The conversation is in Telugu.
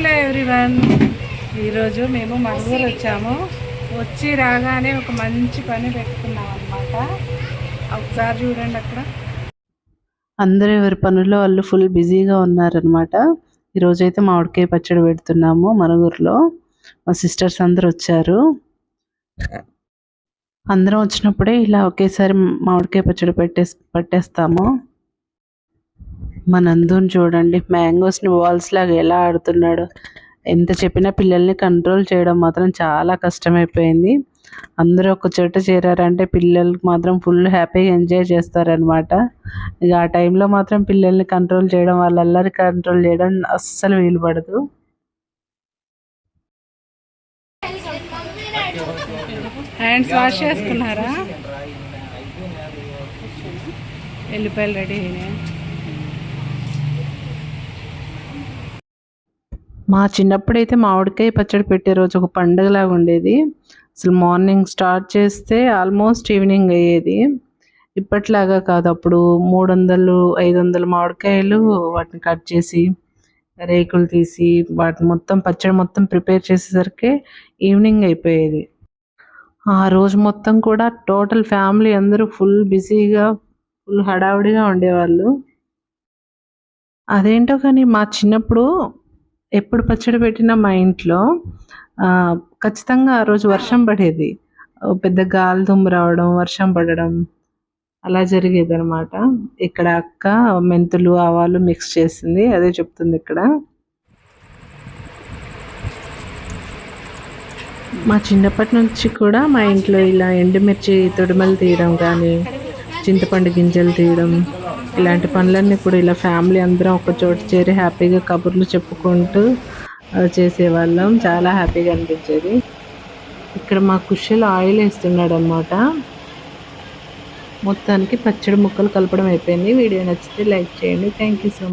Hello everyone. ఈరోజు మేము మంగళూరు వచ్చాము. వచ్చి రాగానే ఒక మంచి పని పెట్టుకున్నాం అనమాట ఒకసారి చూడండి అక్కడ. అందరూ ఎవరి పనుల్లో వాళ్ళు ఫుల్ బిజీగా ఉన్నారనమాట అయితే మామిడికాయ పచ్చడి పెడుతున్నాము మనుగురులో మా సిస్టర్స్ అందరూ వచ్చారు. అందరం వచ్చినప్పుడే ఇలా ఒకేసారి మామిడికాయ పచ్చడి పెట్టేసి పట్టేస్తాము. మా నందుని చూడండి మ్యాంగోస్ని బాల్స్ లాగా ఎలా ఆడుతున్నాడు. ఎంత చెప్పినా పిల్లల్ని కంట్రోల్ చేయడం మాత్రం చాలా కష్టమైపోయింది. అందరూ ఒక చోట చేరారంటే పిల్లలకి మాత్రం ఫుల్ హ్యాపీగా ఎంజాయ్ చేస్తారనమాట ఇక ఆ టైంలో మాత్రం పిల్లల్ని కంట్రోల్ చేయడం వాళ్ళల్లరి కంట్రోల్ చేయడం అస్సలు వీలు పడదు హ్యాండ్స్ వాష్ చేసుకున్నారా? ఎల్లిపాయలు రెడీ అయినాయి? మా చిన్నప్పుడైతే మామిడికాయ పచ్చడి పెట్టే రోజు ఒక పండుగలాగా ఉండేది. అసలు మార్నింగ్ స్టార్ట్ చేస్తే ఆల్మోస్ట్ ఈవినింగ్ అయ్యేది. ఇప్పట్లాగా కాదు అప్పుడు మూడు వందలు ఐదు వందలు మామిడికాయలు వాటిని కట్ చేసి రేకులు తీసి వాటిని మొత్తం పచ్చడి మొత్తం ప్రిపేర్ చేసేసరికి ఈవినింగ్ అయిపోయేది. ఆ రోజు మొత్తం కూడా టోటల్ ఫ్యామిలీ అందరూ ఫుల్ బిజీగా ఫుల్ హడావుడిగా ఉండేవాళ్ళు. అదేంటో కానీ మా చిన్నప్పుడు ఎప్పుడు పచ్చడి పెట్టినా మా ఇంట్లో ఖచ్చితంగా ఆ రోజు వర్షం పడేది. పెద్ద గాలి దుమ్ము రావడం వర్షం పడడం అలా జరిగేది అనమాట ఇక్కడ అక్క మెంతులు ఆవాలు మిక్స్ చేసింది. అదే చెప్తుంది ఇక్కడ. మా చిన్నప్పటి నుంచి కూడా మా ఇంట్లో ఇలా ఎండుమిర్చి తొడిమలు తీయడం కానీ చింతపండు గింజలు తీయడం ఇలాంటి పనులన్నీ ఇప్పుడు ఇలా ఫ్యామిలీ అందరం ఒక చోట చేరి హ్యాపీగా కబుర్లు చెప్పుకుంటూ చేసేవాళ్ళం. చాలా హ్యాపీగా అనిపించేది. ఇక్కడ మా కుషల్ ఆయిల్ వేస్తున్నాడు అనమాట మొత్తానికి పచ్చడి ముక్కలు కలపడం అయిపోయింది. వీడియో నచ్చితే లైక్ చేయండి. Thank you so much